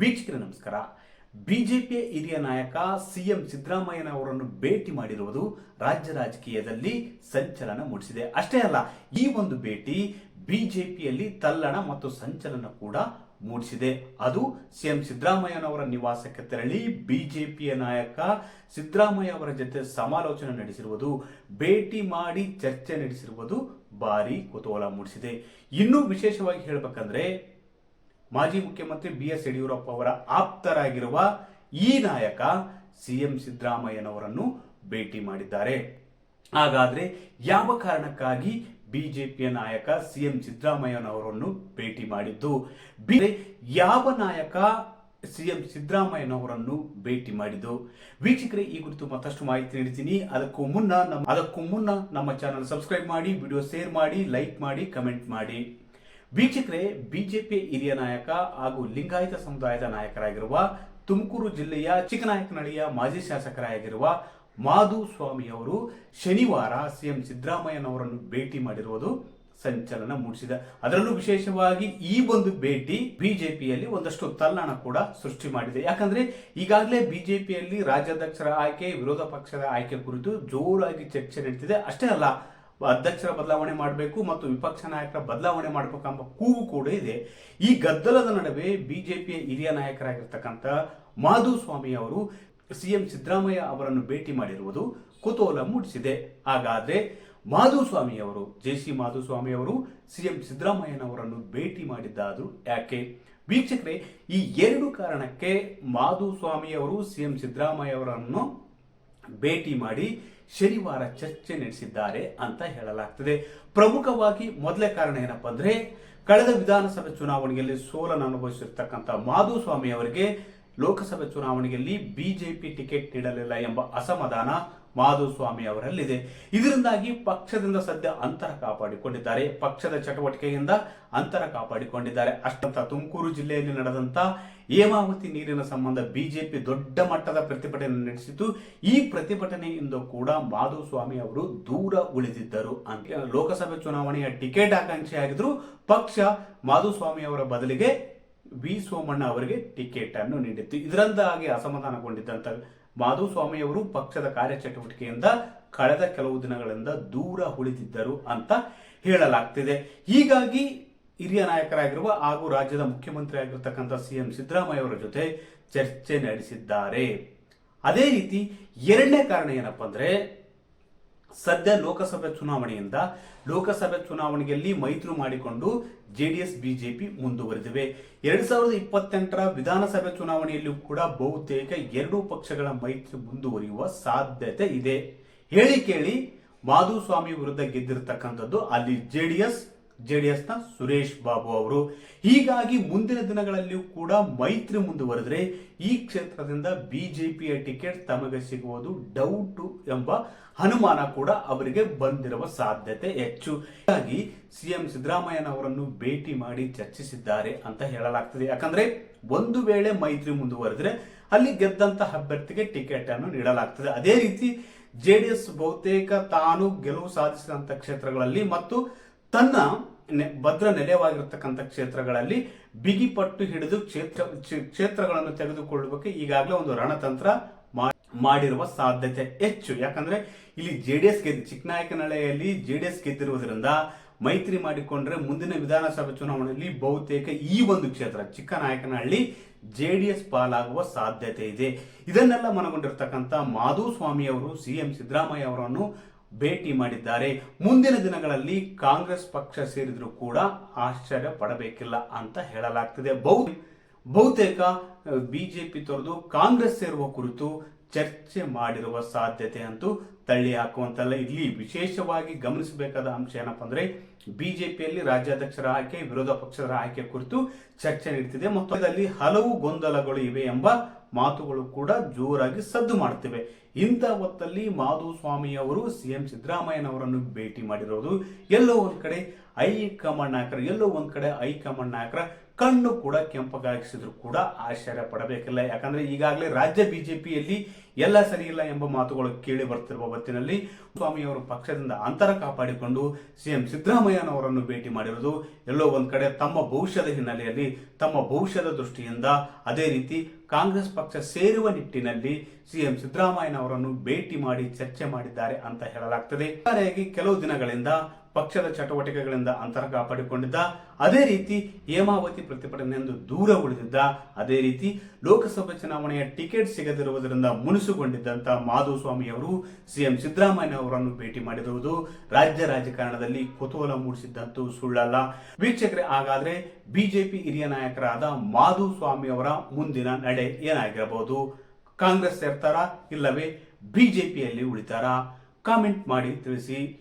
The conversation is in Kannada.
ವೀಕ್ಷಕರ, ನಮಸ್ಕಾರ. ಬಿಜೆಪಿಯ ಹಿರಿಯ ನಾಯಕ ಸಿಎಂ ಸಿದ್ದರಾಮಯ್ಯನವರನ್ನು ಭೇಟಿ ಮಾಡಿರುವುದು ರಾಜ್ಯ ರಾಜಕೀಯದಲ್ಲಿ ಸಂಚಲನ ಮೂಡಿಸಿದೆ. ಅಷ್ಟೇ ಅಲ್ಲ, ಈ ಒಂದು ಭೇಟಿ ಬಿಜೆಪಿಯಲ್ಲಿ ತಲ್ಲಣ ಮತ್ತು ಸಂಚಲನ ಕೂಡ ಮೂಡಿಸಿದೆ. ಅದು ಸಿಎಂ ಸಿದ್ದರಾಮಯ್ಯನವರ ನಿವಾಸಕ್ಕೆ ತೆರಳಿ ಬಿಜೆಪಿಯ ನಾಯಕ ಸಿದ್ದರಾಮಯ್ಯ ಅವರ ಜೊತೆ ಸಮಾಲೋಚನೆ ನಡೆಸಿರುವುದು, ಭೇಟಿ ಮಾಡಿ ಚರ್ಚೆ ನಡೆಸಿರುವುದು ಭಾರಿ ಕುತೂಹಲ ಮೂಡಿಸಿದೆ. ಇನ್ನೂ ವಿಶೇಷವಾಗಿ ಹೇಳಬೇಕಂದ್ರೆ ಮಾಜಿ ಮುಖ್ಯಮಂತ್ರಿ ಬಿ ಎಸ್ ಯಡಿಯೂರಪ್ಪ ಅವರ ಆಪ್ತರಾಗಿರುವ ಈ ನಾಯಕ ಸಿಎಂ ಸಿದ್ದರಾಮಯ್ಯನವರನ್ನು ಭೇಟಿ ಮಾಡಿದ್ದಾರೆ. ಹಾಗಾದ್ರೆ ಯಾವ ಕಾರಣಕ್ಕಾಗಿ ಬಿಜೆಪಿಯ ನಾಯಕ ಸಿಎಂ ಸಿದ್ದರಾಮಯ್ಯನವರನ್ನು ಭೇಟಿ ಮಾಡಿದ್ದು? ಯಾವ ನಾಯಕ ಸಿಎಂ ಸಿದ್ದರಾಮಯ್ಯನವರನ್ನು ಭೇಟಿ ಮಾಡಿದ್ದು? ವೀಕ್ಷಕರೇ, ಈ ಕುರಿತು ಮತ್ತಷ್ಟು ಮಾಹಿತಿ ನೀಡ್ತೀನಿ. ಅದಕ್ಕೂ ಮುನ್ನ ನಮ್ಮ ಅದಕ್ಕೂ ಮುನ್ನ ನಮ್ಮ ಚಾನಲ್ ಸಬ್ಸ್ಕ್ರೈಬ್ ಮಾಡಿ, ವಿಡಿಯೋ ಶೇರ್ ಮಾಡಿ, ಲೈಕ್ ಮಾಡಿ, ಕಮೆಂಟ್ ಮಾಡಿ. ವೀಕ್ಷಕರೇ, ಬಿಜೆಪಿ ಹಿರಿಯ ನಾಯಕ ಹಾಗೂ ಲಿಂಗಾಯತ ಸಮುದಾಯದ ನಾಯಕರಾಗಿರುವ ತುಮಕೂರು ಜಿಲ್ಲೆಯ ಚಿಕ್ಕನಾಯಕನಹಳ್ಳಿಯ ಮಾಜಿ ಶಾಸಕರಾಗಿರುವ ಮಾಧು ಸ್ವಾಮಿ ಅವರು ಶನಿವಾರ ಸಿಎಂ ಸಿದ್ದರಾಮಯ್ಯನವರನ್ನು ಭೇಟಿ ಮಾಡಿರುವುದು ಸಂಚಲನ ಮೂಡಿಸಿದೆ. ಅದರಲ್ಲೂ ವಿಶೇಷವಾಗಿ ಈ ಒಂದು ಭೇಟಿ ಬಿಜೆಪಿಯಲ್ಲಿ ಒಂದಷ್ಟು ತಲ್ಲಣ ಕೂಡ ಸೃಷ್ಟಿ ಮಾಡಿದೆ. ಯಾಕಂದ್ರೆ ಈಗಾಗಲೇ ಬಿಜೆಪಿಯಲ್ಲಿ ರಾಜ್ಯಾಧ್ಯಕ್ಷರ ಆಯ್ಕೆ, ವಿರೋಧ ಪಕ್ಷದ ಆಯ್ಕೆ ಕುರಿತು ಜೋರಾಗಿ ಚರ್ಚೆ ನಡೀತಿದೆ. ಅಷ್ಟೇ ಅಲ್ಲ ಅಧ್ಯಕ್ಷರ ಬದಲಾವಣೆ ಮಾಡಬೇಕು ಮತ್ತು ವಿಪಕ್ಷ ನಾಯಕರ ಬದಲಾವಣೆ ಮಾಡಬೇಕು ಎಂಬ ಕೂಗು ಕೂಡ ಇದೆ. ಈ ಗದ್ದಲದ ನಡುವೆ ಬಿಜೆಪಿಯ ಹಿರಿಯ ನಾಯಕರಾಗಿರ್ತಕ್ಕಂಥ ಮಾಧುಸ್ವಾಮಿ ಅವರು ಸಿಎಂ ಸಿದ್ದರಾಮಯ್ಯ ಅವರನ್ನು ಭೇಟಿ ಮಾಡಿರುವುದು ಕುತೂಹಲ ಮೂಡಿಸಿದೆ. ಹಾಗಾದ್ರೆ ಮಾಧುಸ್ವಾಮಿ ಅವರು, ಜೆ ಸಿ ಮಾಧುಸ್ವಾಮಿ ಅವರು ಸಿಎಂ ಸಿದ್ದರಾಮಯ್ಯನವರನ್ನು ಭೇಟಿ ಮಾಡಿದ್ದಾದರೂ ಯಾಕೆ? ವೀಕ್ಷಕರೇ, ಈ ಎರಡು ಕಾರಣಕ್ಕೆ ಮಾಧುಸ್ವಾಮಿ ಅವರು, ಸಿಎಂ ಸಿದ್ದರಾಮಯ್ಯ ಅವರನ್ನು ಭೇಟಿ ಮಾಡಿ ಶನಿವಾರ ಚರ್ಚೆ ನಡೆಸಿದ್ದಾರೆ ಅಂತ ಹೇಳಲಾಗ್ತದೆ. ಪ್ರಮುಖವಾಗಿ ಮೊದಲೇ ಕಾರಣ ಏನಪ್ಪ ಅಂದ್ರೆ, ಕಳೆದ ವಿಧಾನಸಭೆ ಚುನಾವಣೆಯಲ್ಲಿ ಸೋಲನ್ನು ಅನುಭವಿಸಿರ್ತಕ್ಕಂಥ ಮಾಧುಸ್ವಾಮಿ ಅವರಿಗೆ ಲೋಕಸಭೆ ಚುನಾವಣೆಯಲ್ಲಿ ಬಿಜೆಪಿ ಟಿಕೆಟ್ ನೀಡಲಿಲ್ಲ ಎಂಬ ಅಸಮಾಧಾನ ಮಾಧುಸ್ವಾಮಿ ಅವರಲ್ಲಿದೆ. ಇದರಿಂದಾಗಿ ಪಕ್ಷದಿಂದ ಸದ್ಯ ಅಂತರ ಕಾಪಾಡಿಕೊಂಡಿದ್ದಾರೆ. ಪಕ್ಷದ ಚಟುವಟಿಕೆಯಿಂದ ಅಂತರ ಕಾಪಾಡಿಕೊಂಡಿದ್ದಾರೆ. ಅಷ್ಟಂತ ತುಮಕೂರು ಜಿಲ್ಲೆಯಲ್ಲಿ ನಡೆದಂತ ಹೇಮಾವತಿ ನೀರಿನ ಸಂಬಂಧ ಬಿಜೆಪಿ ದೊಡ್ಡ ಮಟ್ಟದ ಪ್ರತಿಭಟನೆ ನಡೆಸಿತು ಈ ಪ್ರತಿಭಟನೆಯಿಂದ ಕೂಡ ಮಾಧುಸ್ವಾಮಿ ಅವರು ದೂರ ಉಳಿದಿದ್ದರು ಅಂತ. ಲೋಕಸಭೆ ಚುನಾವಣೆಯ ಟಿಕೆಟ್ ಆಕಾಂಕ್ಷಿಯಾಗಿದ್ರು ಪಕ್ಷ ಮಾಧುಸ್ವಾಮಿ ಅವರ ಬದಲಿಗೆ ವಿ ಸೋಮಣ್ಣ ಅವರಿಗೆ ಟಿಕೆಟ್ ಅನ್ನು ನೀಡಿತ್ತು. ಇದರಿಂದಾಗಿ ಅಸಮಾಧಾನಗೊಂಡಿದ್ದಂತ ಮಾಧುಸ್ವಾಮಿ ಸ್ವಾಮಿಯವರು ಪಕ್ಷದ ಕಾರ್ಯಚಟುವಟಿಕೆಯಿಂದ ಕಳೆದ ಕೆಲವು ದಿನಗಳಿಂದ ದೂರ ಉಳಿದಿದ್ದರು ಅಂತ ಹೇಳಲಾಗ್ತಿದೆ. ಹೀಗಾಗಿ ಹಿರಿಯ ನಾಯಕರಾಗಿರುವ ಹಾಗೂ ರಾಜ್ಯದ ಮುಖ್ಯಮಂತ್ರಿ ಆಗಿರ್ತಕ್ಕಂಥ ಸಿಎಂ ಸಿದ್ದರಾಮಯ್ಯ ಅವರ ಜೊತೆ ಚರ್ಚೆ ನಡೆಸಿದ್ದಾರೆ. ಅದೇ ರೀತಿ ಎರಡನೇ ಕಾರಣ ಏನಪ್ಪ ಅಂದ್ರೆ ಸದ್ಯ ಲೋಕಸಭೆ ಚುನಾವಣೆಯಿಂದ ಲೋಕಸಭೆ ಚುನಾವಣೆಯಲ್ಲಿ ಮೈತ್ರಿ ಮಾಡಿಕೊಂಡು ಜೆಡಿಎಸ್, ಬಿಜೆಪಿ ಮುಂದುವರೆದಿವೆ. ಎರಡ್ ಸಾವಿರದ ಇಪ್ಪತ್ತೆಂಟರ ವಿಧಾನಸಭೆ ಚುನಾವಣೆಯಲ್ಲೂ ಕೂಡ ಬಹುತೇಕ ಎರಡೂ ಪಕ್ಷಗಳ ಮೈತ್ರಿ ಮುಂದುವರಿಯುವ ಸಾಧ್ಯತೆ ಇದೆ. ಹೇಳಿ ಕೇಳಿ ಮಾಧುಸ್ವಾಮಿ ವಿರುದ್ಧ ಗೆದ್ದಿರತಕ್ಕಂಥದ್ದು ಅಲ್ಲಿ ಜೆಡಿಎಸ್ನ ಸುರೇಶ್ ಬಾಬು ಅವರು. ಹೀಗಾಗಿ ಮುಂದಿನ ದಿನಗಳಲ್ಲಿಯೂ ಕೂಡ ಮೈತ್ರಿ ಮುಂದುವರೆದರೆ ಈ ಕ್ಷೇತ್ರದಿಂದ ಬಿಜೆಪಿಯ ಟಿಕೆಟ್ ತಮಗೆ ಸಿಗುವುದು ಡೌಟ್ ಎಂಬ ಅನುಮಾನ ಕೂಡ ಅವರಿಗೆ ಬಂದಿರುವ ಸಾಧ್ಯತೆ ಹೆಚ್ಚು. ಹೀಗಾಗಿ ಸಿಎಂ ಸಿದ್ದರಾಮಯ್ಯನವರನ್ನು ಭೇಟಿ ಮಾಡಿ ಚರ್ಚಿಸಿದ್ದಾರೆ ಅಂತ ಹೇಳಲಾಗ್ತದೆ. ಯಾಕಂದ್ರೆ ಒಂದು ವೇಳೆ ಮೈತ್ರಿ ಮುಂದುವರೆದ್ರೆ ಅಲ್ಲಿ ಗೆದ್ದಂತಹ ಅಭ್ಯರ್ಥಿಗೆ ಟಿಕೆಟ್ ಅನ್ನು ನೀಡಲಾಗ್ತದೆ. ಅದೇ ರೀತಿ ಜೆಡಿಎಸ್ ಬಹುತೇಕ ತಾನು ಗೆಲುವು ಸಾಧಿಸಿದಂತ ಕ್ಷೇತ್ರಗಳಲ್ಲಿ ಮತ್ತು ತನ್ನ ಭದ್ರ ನೆಲೆಯವಾಗಿರತಕ್ಕಂಥ ಕ್ಷೇತ್ರಗಳಲ್ಲಿ ಬಿಗಿಪಟ್ಟು ಹಿಡಿದು ಕ್ಷೇತ್ರ ಕ್ಷೇತ್ರಗಳನ್ನು ತೆಗೆದುಕೊಳ್ಳುವುದಕ್ಕೆ ಈಗಾಗಲೇ ಒಂದು ರಣತಂತ್ರ ಮಾಡಿರುವ ಸಾಧ್ಯತೆ ಹೆಚ್ಚು. ಯಾಕಂದ್ರೆ ಇಲ್ಲಿ ಜೆ ಡಿ ಜೆಡಿಎಸ್ ಗೆದ್ದು ಚಿಕ್ಕನಾಯಕನಹಳ್ಳಿಯಲ್ಲಿ ಎಸ್ ಗೆದ್ದಿರುವುದರಿಂದ ಮೈತ್ರಿ ಮಾಡಿಕೊಂಡ್ರೆ ಮುಂದಿನ ವಿಧಾನಸಭೆ ಚುನಾವಣೆಯಲ್ಲಿ ಬಹುತೇಕ ಈ ಒಂದು ಕ್ಷೇತ್ರ, ಚಿಕ್ಕನಾಯಕನಹಳ್ಳಿ ಜೆ ಡಿ ಎಸ್ ಪಾಲಾಗುವ ಸಾಧ್ಯತೆ ಇದೆ. ಇದನ್ನೆಲ್ಲ ಮನಗೊಂಡಿರ್ತಕ್ಕಂಥ ಮಾಧುಸ್ವಾಮಿ ಅವರು ಸಿಎಂ ಸಿದ್ದರಾಮಯ್ಯ ಅವರನ್ನು ಭೇಟಿ ಮಾಡಿದ್ದಾರೆ. ಮುಂದಿನ ದಿನಗಳಲ್ಲಿ ಕಾಂಗ್ರೆಸ್ ಪಕ್ಷ ಸೇರಿದರೂ ಕೂಡ ಆಶ್ಚರ್ಯ ಪಡಬೇಕಿಲ್ಲ ಅಂತ ಹೇಳಲಾಗ್ತಿದೆ. ಬಹು, ಬಹುತೇಕ ಬಿಜೆಪಿ ತೊರೆದು ಕಾಂಗ್ರೆಸ್ ಸೇರುವ ಕುರಿತು ಚರ್ಚೆ ಮಾಡಿರುವ ಸಾಧ್ಯತೆ ಅಂತೂ ತಳ್ಳಿ ಹಾಕುವಂತಲ್ಲ. ಇಲ್ಲಿ ವಿಶೇಷವಾಗಿ ಗಮನಿಸಬೇಕಾದ ಅಂಶ ಏನಪ್ಪಾ ಅಂದ್ರೆ ಬಿಜೆಪಿಯಲ್ಲಿ ರಾಜ್ಯಾಧ್ಯಕ್ಷರ ಆಯ್ಕೆ, ವಿರೋಧ ಪಕ್ಷದ ಆಯ್ಕೆ ಕುರಿತು ಚರ್ಚೆ ನಡೀತಿದೆ. ಮತ್ತು ಇದರಲ್ಲಿ ಹಲವು ಗೊಂದಲಗಳು ಇವೆ ಎಂಬ ಮಾತುಗಳು ಕೂಡ ಜೋರಾಗಿ ಸದ್ದು ಮಾಡ್ತಿವೆ. ಇಂಥ ಹೊತ್ತಲ್ಲಿ ಮಾಧುಸ್ವಾಮಿ ಸಿ ಎಂ ಸಿದ್ದರಾಮಯ್ಯನವರನ್ನು ಭೇಟಿ ಮಾಡಿರೋದು ಎಲ್ಲೋ ಒಂದು ಕಡೆ ಹೈಕಮಾಂಡ್ ನಾಯಕರ, ಎಲ್ಲೋ ಒಂದು ಕಡೆ ಹೈಕಮಾಂಡ್ ನಾಯಕರ ಕಣ್ಣು ಕೂಡ ಕೆಂಪಗಾಗಿಸಿದ್ರು ಕೂಡ ಆಶ್ಚರ್ಯ ಪಡಬೇಕಿಲ್ಲ. ಯಾಕಂದ್ರೆ ಈಗಾಗಲೇ ರಾಜ್ಯ ಬಿಜೆಪಿಯಲ್ಲಿ ಎಲ್ಲ ಸರಿಯಿಲ್ಲ ಎಂಬ ಮಾತುಗಳು ಕೇಳಿ ಬರ್ತಿರುವ ಹೊತ್ತಿನಲ್ಲಿ ಸ್ವಾಮಿಯವರು ಪಕ್ಷದಿಂದ ಅಂತರ ಕಾಪಾಡಿಕೊಂಡು ಸಿಎಂ ಸಿದ್ದರಾಮಯ್ಯನವರನ್ನು ಭೇಟಿ ಮಾಡಿರುವುದು ಎಲ್ಲೋ ಒಂದು ಕಡೆ ತಮ್ಮ ಭವಿಷ್ಯದ ಹಿನ್ನೆಲೆಯಲ್ಲಿ ತಮ್ಮ ಭವಿಷ್ಯದ ದೃಷ್ಟಿಯಿಂದ ಅದೇ ರೀತಿ ಕಾಂಗ್ರೆಸ್ ಪಕ್ಷ ಸೇರುವ ನಿಟ್ಟಿನಲ್ಲಿ ಸಿಎಂ ಸಿದ್ದರಾಮಯ್ಯನವರನ್ನು ಭೇಟಿ ಮಾಡಿ ಚರ್ಚೆ ಮಾಡಿದ್ದಾರೆ ಅಂತ ಹೇಳಲಾಗ್ತದೆ. ಒಟ್ಟಾರೆಯಾಗಿ ಕೆಲವು ದಿನಗಳಿಂದ ಪಕ್ಷದ ಚಟುವಟಿಕೆಗಳಿಂದ ಅಂತರ ಕಾಪಾಡಿಕೊಂಡಿದ್ದ, ಅದೇ ರೀತಿ ಹೇಮಾವತಿ ಪ್ರತಿಭಟನೆಯಿಂದ ದೂರ ಉಳಿದಿದ್ದ, ಅದೇ ರೀತಿ ಲೋಕಸಭೆ ಚುನಾವಣೆಯ ಟಿಕೆಟ್ ಸಿಗದಿರುವುದರಿಂದ ಮುನಿಸುಗೊಂಡಿದ್ದಂಥ ಮಾಧುಸ್ವಾಮಿ ಅವರು ಸಿಎಂ ಸಿದ್ದರಾಮಯ್ಯ ಅವರನ್ನು ಭೇಟಿ ಮಾಡಿರುವುದು ರಾಜ್ಯ ರಾಜಕಾರಣದಲ್ಲಿ ಕುತೂಹಲ ಮೂಡಿಸಿದ್ದಂತೂ ಸುಳ್ಳಲ್ಲ. ವೀಕ್ಷಕರೇ, ಹಾಗಾದ್ರೆ ಬಿಜೆಪಿ ಹಿರಿಯ ನಾಯಕರಾದ ಮಾಧುಸ್ವಾಮಿ ಅವರ ಮುಂದಿನ ನಡೆ ಏನಾಗಿರಬಹುದು ಕಾಂಗ್ರೆಸ್ ಸೇರ್ತಾರಾ ಇಲ್ಲವೇ? ಬಿಜೆಪಿಯಲ್ಲಿ ಉಳಿತಾರಾ? ಕಾಮೆಂಟ್ ಮಾಡಿ ತಿಳಿಸಿ.